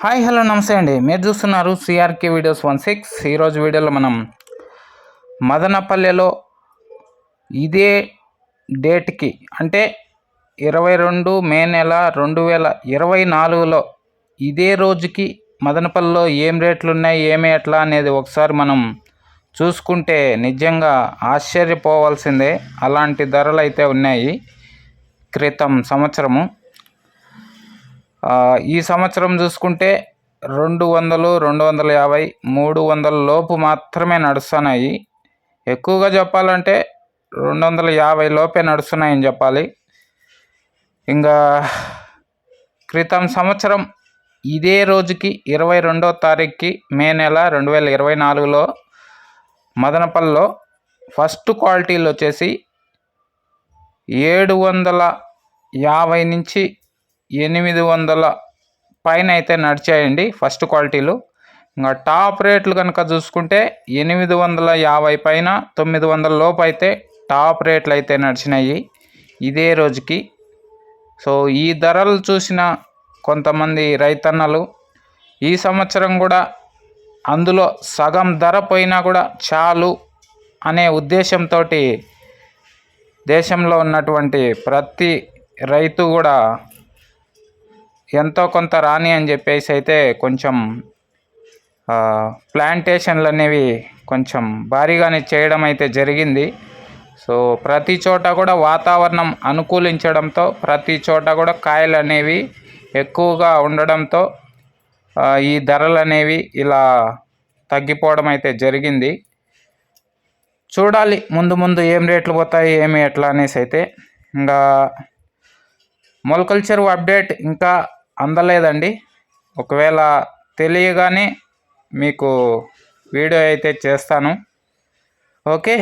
Hi hello నమస్తే అండి. మీరు చూస్తున్నారు సిఆర్కే వీడియోస్ వన్ సిక్స్ ఈరోజు వీడియోలో మనం మదనపల్లెలో ఇదే డేట్కి అంటే ఇరవై రెండు మే నెల రెండు వేల ఇరవై నాలుగులో ఇదే రోజుకి మదనపల్లిలో ఏం రేట్లు ఉన్నాయి ఏమి ఎట్లా అనేది ఒకసారి మనం చూసుకుంటే నిజంగా ఆశ్చర్యపోవాల్సిందే. అలాంటి ధరలు అయితే ఉన్నాయి క్రితం సంవత్సరము. ఈ సంవత్సరం చూసుకుంటే రెండు వందలు రెండు వందల యాభై మూడు వందల లోపు మాత్రమే నడుస్తున్నాయి. ఎక్కువగా చెప్పాలంటే రెండు వందల యాభై లోపే నడుస్తున్నాయని చెప్పాలి. ఇంకా క్రితం సంవత్సరం ఇదే రోజుకి ఇరవై రెండో తారీఖుకి మే నెల రెండు వేల ఇరవై నాలుగులో మదనపల్లిలో ఫస్ట్ క్వాలిటీలు వచ్చేసి ఏడు వందల యాభై నుంచి ఎనిమిది వందల పైన అయితే నడిచాయండి ఫస్ట్ క్వాలిటీలు. ఇంకా టాప్ రేట్లు కనుక చూసుకుంటే ఎనిమిది వందల యాభై పైన తొమ్మిది వందల లోపు అయితే టాప్ రేట్లు అయితే నడిచినాయి ఇదే రోజుకి. సో ఈ ధరలు చూసిన కొంతమంది రైతన్నలు ఈ సంవత్సరం కూడా అందులో సగం ధర పోయినా కూడా చాలు అనే ఉద్దేశంతో దేశంలో ఉన్నటువంటి ప్రతి రైతు కూడా ఎంతో కొంత రాని అని చెప్పేసి అయితే కొంచెం ప్లాంటేషన్లు అనేవి కొంచెం భారీగానే చేయడం అయితే జరిగింది. సో ప్రతి చోట కూడా వాతావరణం అనుకూలించడంతో ప్రతి చోట కూడా కాయలు అనేవి ఎక్కువగా ఉండడంతో ఈ ధరలు అనేవి ఇలా తగ్గిపోవడం అయితే జరిగింది. చూడాలి ముందు ముందు ఏం రేట్లు పోతాయి ఏమి ఎట్లా అనేసి అయితే. ఇంకా మొలకల చెరువు అప్డేట్ ఇంకా అందలేదండి. ఒకవేళ తెలియగానే మీకు వీడియో అయితే చేస్తాను. ఓకే.